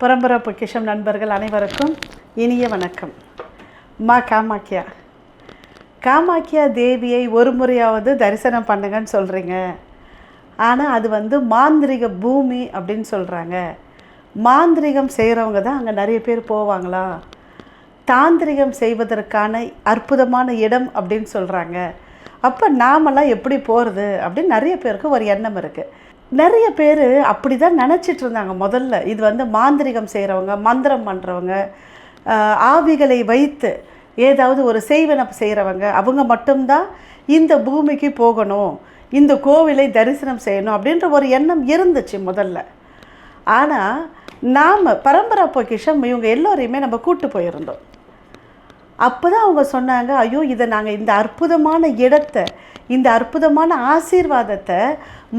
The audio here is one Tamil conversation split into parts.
பரம்பரா பொக்கிஷம் நண்பர்கள் அனைவருக்கும் இனிய வணக்கம். மா காமாக்கியா. காமாக்கியா தேவியை ஒரு முறையாவது தரிசனம் பண்ணுங்கன்னு சொல்கிறீங்க ஆனால் அது வந்து மாந்திரிக பூமி அப்படின்னு சொல்கிறாங்க மாந்திரிகம் செய்கிறவங்க தான் அங்கே நிறைய பேர் போவாங்களா? தாந்திரிகம் செய்வதற்கான அற்புதமான இடம் அப்படின்னு சொல்கிறாங்க அப்போ நாமெல்லாம் எப்படி போகிறது அப்படின்னு நிறைய பேருக்கு ஒரு எண்ணம் இருக்குது நிறைய பேர் அப்படி தான் நினச்சிட்டு இருந்தாங்க முதல்ல. இது வந்து மாந்திரிகம் செய்கிறவங்க மந்திரம் பண்ணுறவங்க ஆவிகளை வைத்து ஏதாவது ஒரு செய்வன செய்கிறவங்க அவங்க மட்டும்தான் இந்த பூமிக்கு போகணும் இந்த கோவிலை தரிசனம் செய்யணும் அப்படின்ற ஒரு எண்ணம் இருந்துச்சு முதல்ல. ஆனால் நாம் பரம்பரா பொக்கிஷம் இவங்க எல்லோரையுமே நம்ம கூட்டு போயிருந்தோம். அப்போ தான் அவங்க சொன்னாங்க ஐயோ இதை நாங்கள் இந்த அற்புதமான இடத்தை இந்த அற்புதமான ஆசீர்வாதத்தை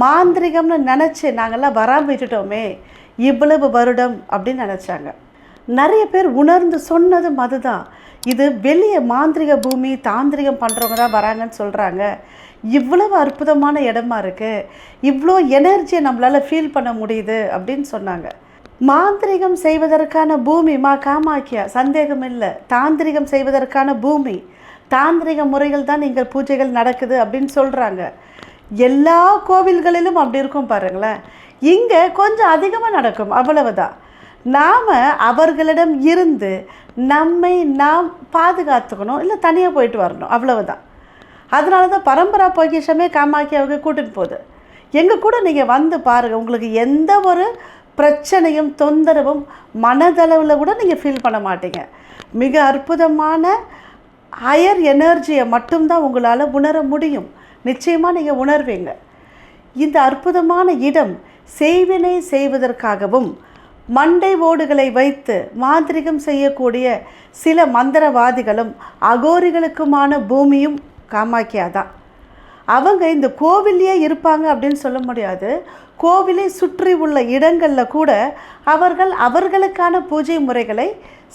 மாந்திரிகம்னு நினச்சி நாங்கள்லாம் வராமல் விட்டுட்டோமே இவ்வளவு வருடம் அப்படின்னு நினச்சாங்க. நிறைய பேர் உணர்ந்து சொன்னதும் அதுதான். இது வெளியே மாந்திரிக பூமி தாந்திரிகம் பண்ணுறவங்க தான் வராங்கன்னு சொல்கிறாங்க இவ்வளவு அற்புதமான இடமா இருக்குது இவ்வளோ எனர்ஜியை நம்மளால் ஃபீல் பண்ண முடியுது அப்படின்னு சொன்னாங்க. மாந்திரிகம் செய்வதற்கான பூமி மா காமாக்கியா சந்தேகம் இல்லை தாந்திரிகம் செய்வதற்கான பூமி தாந்திரிக முறைகள் தான் இங்கே பூஜைகள் நடக்குது அப்படின்னு சொல்கிறாங்க எல்லா கோவில்களிலும் அப்படி இருக்கும் பாருங்களேன். இங்கே கொஞ்சம் அதிகமாக நடக்கும் அவ்வளவுதான். நாம் அவர்களிடம் இருந்து நம்மை நாம் பாதுகாத்துக்கணும் இல்லை தனியாக போயிட்டு வரணும் அவ்வளவுதான். அதனால தான் பரம்பரா பொக்கிஷமே காமாக்கியாவுக்கு கூட்டிகிட்டு போகுது. எங்கள் கூட நீங்கள் வந்து பாருங்கள் உங்களுக்கு எந்த ஒரு பிரச்சனையும் தொந்தரவும் மனதளவில் கூட நீங்கள் ஃபீல் பண்ண மாட்டீங்க. மிக அற்புதமான ஹையர் எனர்ஜியை மட்டும்தான் உங்களால் உணர முடியும். நிச்சயமாக நீங்கள் உணர்வீங்க. இந்த அற்புதமான இடம் செய்வினை செய்வதற்காகவும் மண்டை ஓடுகளை வைத்து மாந்திரிகம் செய்யக்கூடிய சில மந்திரவாதிகளும் அகோரிகளுக்குமான பூமியும் காமாக்கியா தான் அவங்க இந்த கோவிலையே இருப்பாங்க அப்படின்னு சொல்ல முடியாது. கோவிலை சுற்றி உள்ள இடங்களில் கூட அவர்கள் அவர்களுக்கான பூஜை முறைகளை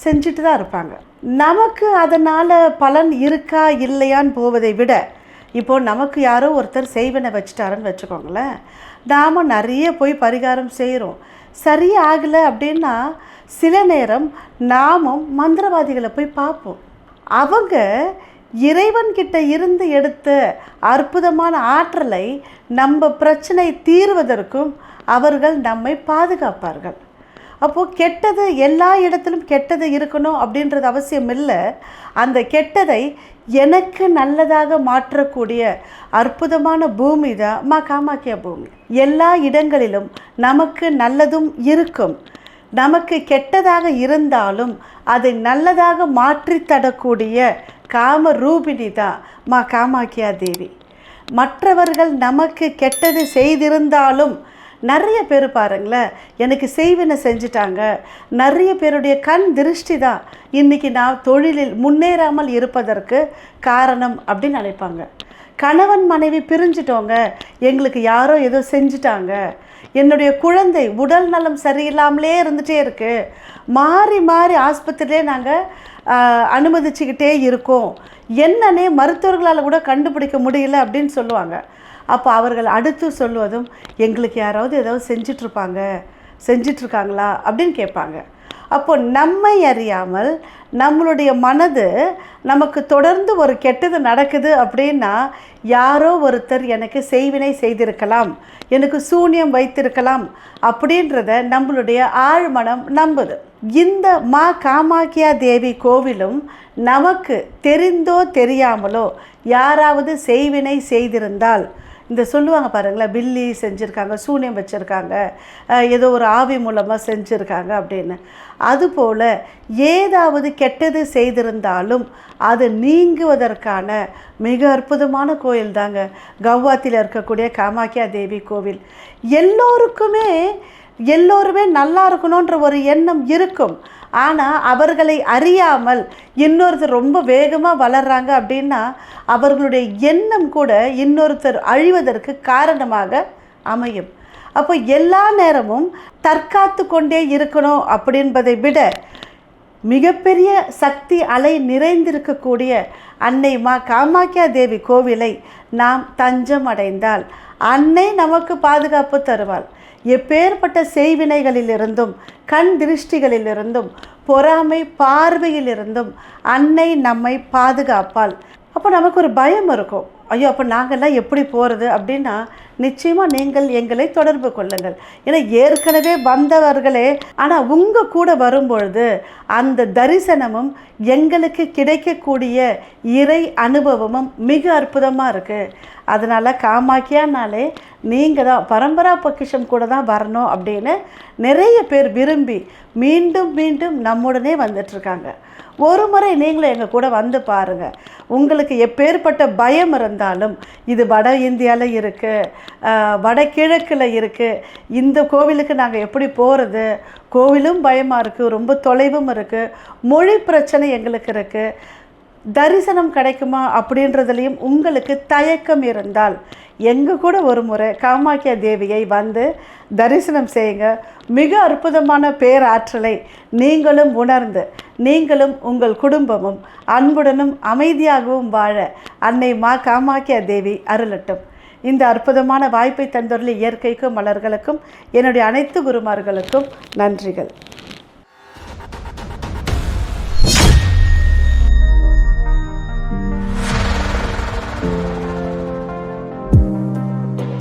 செஞ்சுட்டு தான் இருப்பாங்க. நமக்கு அதனால் பலன் இருக்கா இல்லையான்னு போவதை விட இப்போது நமக்கு யாரோ ஒருத்தர் செய்வனை வச்சுட்டாருன்னு வச்சுக்கோங்களேன். நாம் நிறைய போய் பரிகாரம் செய்கிறோம் சரியாகலை அப்படின்னா சில நேரம் நாமும் மந்திரவாதிகளை போய் பார்ப்போம். அவங்க இறைவன்கிட்ட இருந்து எடுத்த அற்புதமான ஆற்றலை நம்ம பிரச்சனை தீர்வதற்கும் அவர்கள் நம்மை பாதுகாப்பார்கள். அப்போது கெட்டது எல்லா இடத்திலும் கெட்டது இருக்கணும் அப்படின்றது அவசியம் இல்லை. அந்த கெட்டதை எனக்கு நல்லதாக மாற்றக்கூடிய அற்புதமான பூமி தான் மா காமாக்கியா பூமி. எல்லா இடங்களிலும் நமக்கு நல்லதும் இருக்கும். நமக்கு கெட்டதாக இருந்தாலும் அதை நல்லதாக மாற்றி தரக்கூடிய காம ரூபிணி தான் மா காமாக்கியா தேவி. மற்றவர்கள் நமக்கு கெட்டது செய்திருந்தாலும் நிறைய பேர் பாருங்களேன் எனக்கு செய்வினை செஞ்சிட்டாங்க. நிறைய பேருடைய கண் திருஷ்டி தான் இன்றைக்கி நான் தொழிலில் முன்னேறாமல் இருப்பதற்கு காரணம் அப்படின்னு நினைப்பாங்க. கணவன் மனைவி பிரிஞ்சிட்டோங்க எங்களுக்கு யாரோ ஏதோ செஞ்சிட்டாங்க. என்னுடைய குழந்தை உடல் நலம் சரியில்லாமலே இருந்துகிட்டே இருக்குது மாறி மாறி ஆஸ்பத்திரியிலே நாங்கள் அனுமதிச்சுக்கிட்டே இருக்கோம். என்னன்னே மருத்துவர்களால் கூட கண்டுபிடிக்க முடியல அப்படின்னு சொல்லுவாங்க. அப்போ அவர்கள் அடுத்து சொல்லுவதும் எங்களுக்கு யாராவது ஏதாவது செஞ்சிட்ருப்பாங்க செஞ்சிட்ருக்காங்களா? அப்படின்னு கேட்பாங்க. அப்போ நம்மை அறியாமல் நம்மளுடைய மனது நமக்கு தொடர்ந்து ஒரு கெட்டது நடக்குது அப்படின்னா யாரோ ஒருத்தர் எனக்கு செய்வினை செய்திருக்கலாம் எனக்கு சூன்யம் வைத்திருக்கலாம் அப்படின்றத நம்மளுடைய ஆழ்மனம் நம்புது. இந்த மா காமாக்கியா தேவி கோவிலும் நமக்கு தெரிந்தோ தெரியாமலோ யாராவது செய்வினை செய்திருந்தால் இந்த சொல்லுவாங்க பாருங்களேன் பில்லி செஞ்சுருக்காங்க சூனியம் வச்சுருக்காங்க ஏதோ ஒரு ஆவி மூலமாக செஞ்சுருக்காங்க அப்படின்னு. அதுபோல் ஏதாவது கெட்டது செய்திருந்தாலும் அது நீங்குவதற்கான மிக அற்புதமான கோயில் தாங்க. கவ்வாத்தில் இருக்கக்கூடிய காமாக்கியா தேவி கோவில். எல்லோருக்குமே எல்லோருமே நல்லா இருக்கணுன்ற ஒரு எண்ணம் இருக்கும். ஆனால் அவர்களை அறியாமல் இன்னொருத்தர் ரொம்ப வேகமாக வளர்கிறாங்க அப்படின்னா அவர்களுடைய எண்ணம் கூட இன்னொருத்தர் அழிவதற்கு காரணமாக அமையும். அப்போ எல்லா நேரமும் தற்காத்து கொண்டே இருக்கணும் அப்படின்பதை விட மிகப்பெரிய சக்தி அலை நிறைந்திருக்கக்கூடிய அன்னை மா காமாக்கியா தேவி கோவிலை நாம் தஞ்சம் அடைந்தால் அன்னை நமக்கு பாதுகாப்பு தருவாள். எப்பேற்பட்ட செய்வினைகளிலிருந்தும் கண் திருஷ்டிகளிலிருந்தும் பொறாமை பார்வையிலிருந்தும் அன்னை நம்மை பாதுகாப்பால் அப்போ நமக்கு ஒரு பயம் இருக்கும். ஐயோ அப்போ நாங்கள்லாம் எப்படி போகிறது அப்படின்னா நிச்சயமாக நீங்கள் எங்களை தொடர்பு கொள்ளுங்கள். ஏன்னா ஏற்கனவே வந்தவர்களே ஆனால் உங்கள் கூட வரும்பொழுது அந்த தரிசனமும் எங்களுக்கு கிடைக்கக்கூடிய இறை அனுபவமும் மிக அற்புதமாக இருக்குது அதனால் காமாக்கியானாலே நீங்கள் தான் பரம்பரா பொக்கிஷம் கூட தான் வரணும் அப்படின்னு நிறைய பேர் விரும்பி மீண்டும் மீண்டும் நம்முடனே வந்துட்டுருக்காங்க. ஒரு முறை நீங்களும் எங்கள் கூட வந்து பாருங்கள் உங்களுக்கு எப்பேற்பட்ட பயம் இருந்தாலும் இது வட இந்தியாவில் இருக்குது வடகிழக்கில் இருக்குது இந்த கோவிலுக்கு நாங்கள் எப்படி போகிறது கோவிலும் பயமாக இருக்குது ரொம்ப தொலைவும் இருக்குது மொழி பிரச்சனை எங்களுக்கு இருக்குது தரிசனம் கிடைக்குமா அப்படின்றதுலையும் உங்களுக்கு தயக்கம் இருந்தால் எங்கள் கூட ஒரு முறை காமாக்கியா தேவியை வந்து தரிசனம் செய்யுங்க. மிக அற்புதமான பேராற்றலை நீங்களும் உணர்ந்து நீங்களும் உங்கள் குடும்பமும் அன்புடனும் அமைதியாகவும் வாழ அன்னை மா காமாக்கியா தேவி அருளட்டும். இந்த அற்புதமான வாய்ப்பை தந்துள்ள இயற்கைக்கும் மலர்களுக்கும் என்னுடைய அனைத்து குருமார்களுக்கும் நன்றிகள்.